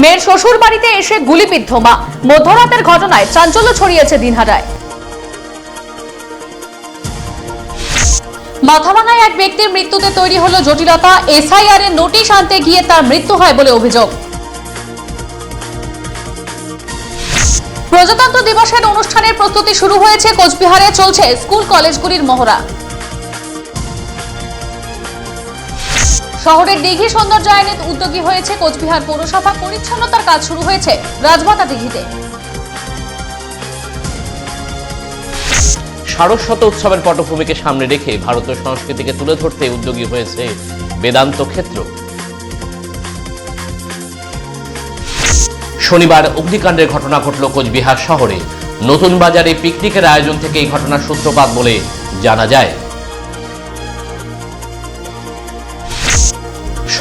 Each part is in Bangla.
মেয়ের শ্বশুর বাড়িতে এসে গুলিবিদ্ধ মা। মধ্যরাতের ঘটনায় চাঞ্চল্য ছড়িয়েছে দিনহাটায়। মাথাভাঙায় এক ব্যক্তির মৃত্যুতে তৈরি হলো জটিলতা। এসআইআর এর নোটিশ আনতে গিয়ে তার মৃত্যু হয় বলে অভিযোগ। প্রজাতন্ত্র দিবসের অনুষ্ঠানের প্রস্তুতি শুরু হয়েছে কোচবিহারে। চলছে স্কুল কলেজগুলির মহড়া। শহরের দিঘি সৌন্দর্যায়নে উদ্যোগী হয়েছে কোচবিহার পৌরসভা। পরিচ্ছন্নতার কাজ শুরু হয়েছে রাজমাতা দিঘিতে। সারস্বত উৎসবের পটভূমিকে সামনে রেখে ভারতীয় সংস্কৃতিকে তুলে ধরতে উদ্যোগী হয়েছে বেদান্ত ক্ষেত্র। শনিবার অগ্নিকাণ্ডের ঘটনা ঘটল কোচবিহার শহরে। নতুন বাজারে পিকনিকের আয়োজন থেকে এই ঘটনার সূত্রপাত বলে জানা যায়।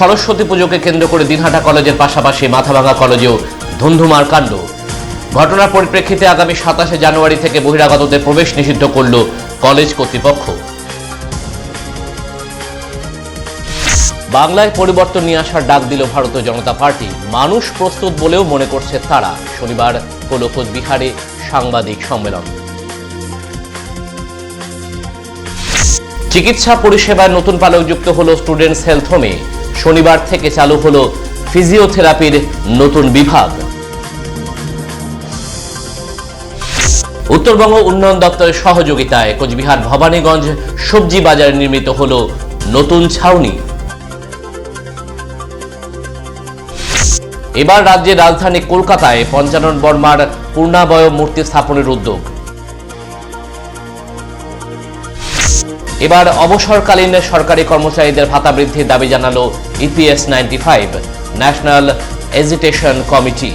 সরস্বতী পুজোকে কেন্দ্র করে দিনহাটা কলেজের পাশাপাশি মাথাভাঙা কলেজেও ধুন্ধুমার কাণ্ড। ঘটনার পরিপ্রেক্ষিতে আগামী সাতাশে জানুয়ারি থেকে বহিরাগতদের প্রবেশ নিষিদ্ধ করল কলেজ কর্তৃপক্ষ। বাংলায় পরিবর্তন নিয়ে আসার ডাক দিল ভারতীয় জনতা পার্টি। মানুষ প্রস্তুত বলেও মনে করছে তারা। শনিবার হল কোচবিহারে সাংবাদিক সম্মেলন। চিকিৎসা পরিষেবায় নতুন পালক যুক্ত হলো স্টুডেন্টস হেলথ হোমে। শনিবার থেকে চালু হলো ফিজিওথেরাপির নতুন বিভাগ। উত্তরবঙ্গ উন্নয়ন দপ্তরের সহযোগিতায় কোচবিহার ভবানীগঞ্জ সবজি বাজারে নির্মিত হলো নতুন ছাউনি। এবার রাজ্যের রাজধানী কলকাতায় পঞ্চানন বর্মার পূর্ণাবয় মূর্তি স্থাপনের উদ্যোগ। এবার অবসরকালীন সরকারি কর্মচারীদের ভাতা বৃদ্ধির দাবি জানালো EPS ninety five national agitation committee